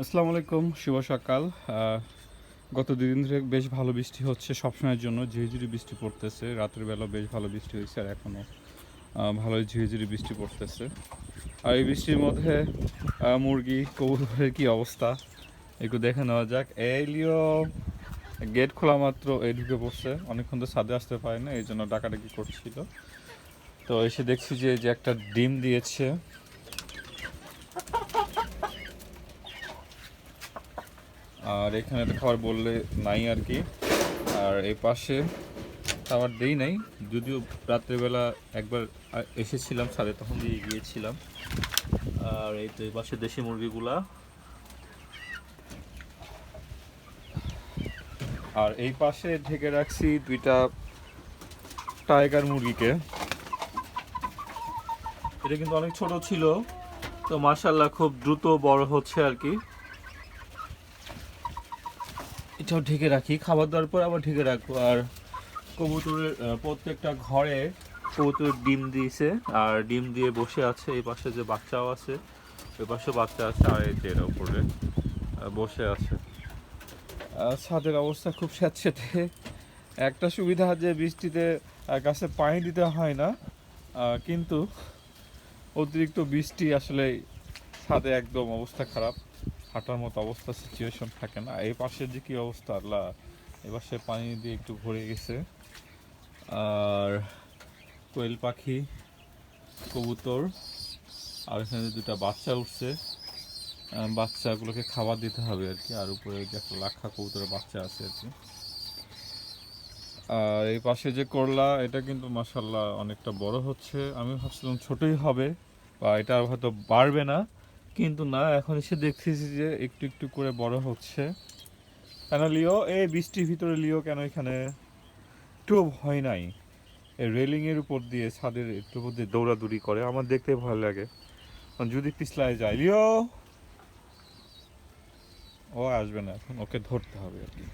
আসসালামু আলাইকুম, শুভ সকাল। গত দুদিন ধরে বেশ ভালো বৃষ্টি হচ্ছে সবসময়ের জন্য, ঝিরিঝিরি বৃষ্টি পড়তেছে। রাতের বেলা বেশ ভালো বৃষ্টি হয়েছে আর এখনও ভালোই ঝিরিঝিরি বৃষ্টি পড়তেছে। আর এই বৃষ্টির মধ্যে মুরগি, কবুতরের কি অবস্থা? একটু দেখে নেওয়া যাক। এলিও গেট খোলা মাত্র এই ঢুকে পড়ছে। অনেকক্ষণ তো ছাদে আসতে পারে না এই জন্য ডাকাডাকি করছিল। তো এসে দেখছি যে যে একটা ডিম দিয়েছে। আর এখানে তো খাবার বললে নাই আর কি। আর এই পাশে খাবার দেই নাই, যদিও রাত্রেবেলা একবার এসেছিলাম ছাদে, তখন দিয়ে গিয়েছিলাম। আর এই তো এই পাশে দেশি মুরগিগুলা। আর এই পাশে ঢেকে রাখছি দুইটা টাইগার মুরগিকে। এটা কিন্তু অনেক ছোট ছিল, তো মার্শাল্লাহ খুব দ্রুত বড় হচ্ছে আর কি। এটাও ঢেকে রাখি, খাবার দেওয়ার পর আবার ঢেকে রাখব। আর কবুতরের প্রত্যেকটা ঘরে কবুতর ডিম দিয়েছে, আর ডিম দিয়ে বসে আছে, এই পাশে যে বাচ্চাও আছে ওই পাশে বাচ্চা আছে, আর এই যে উপরে বসে আছে। ছাদের অবস্থা খুব স্যাঁতস্যাঁতে একটা সুবিধা যে বৃষ্টিতে গাছে পানি দিতে হয় না কিন্তু অতিরিক্ত বৃষ্টি আসলে ছাদে একদম অবস্থা খারাপ। হাঁটার মতো অবস্থা সিচুয়েশন থাকে না। এই পাশের যে কি অবস্থা, আল্লাহ। এই পাশে পানি দিয়ে একটু ভরে গেছে। আর কোয়েল পাখি, কবুতর, আর এখানে দুটা বাচ্চা উঠছে। বাচ্চাগুলোকে খাবার দিতে হবে আর কি। আর উপরে যে একটা লাক্ষা কবুতরের বাচ্চা আছে আর কি। আর এই পাশে যে করলা, এটা কিন্তু মাসাল্লাহ অনেকটা বড় হচ্ছে। আমি ভাবছিলাম ছোটই হবে, বা এটা হয়তো বাড়বে না। কিন্তু না, এখন এসে দেখতেছি যে একটু একটু করে বড় হচ্ছে। কেন লিও? এই বৃষ্টির ভিতরে লিও কেন এখানে? একটু ভয় নাই। এই রেলিং এর উপর দিয়ে, ছাদের একটু উপর দিয়ে দৌড়াদৌড়ি করে, আমার দেখতে ভয় লাগে। যদি পিছলায় যায়, লিও! ও আসবে না এখন, ওকে ধরতে হবে আর কি।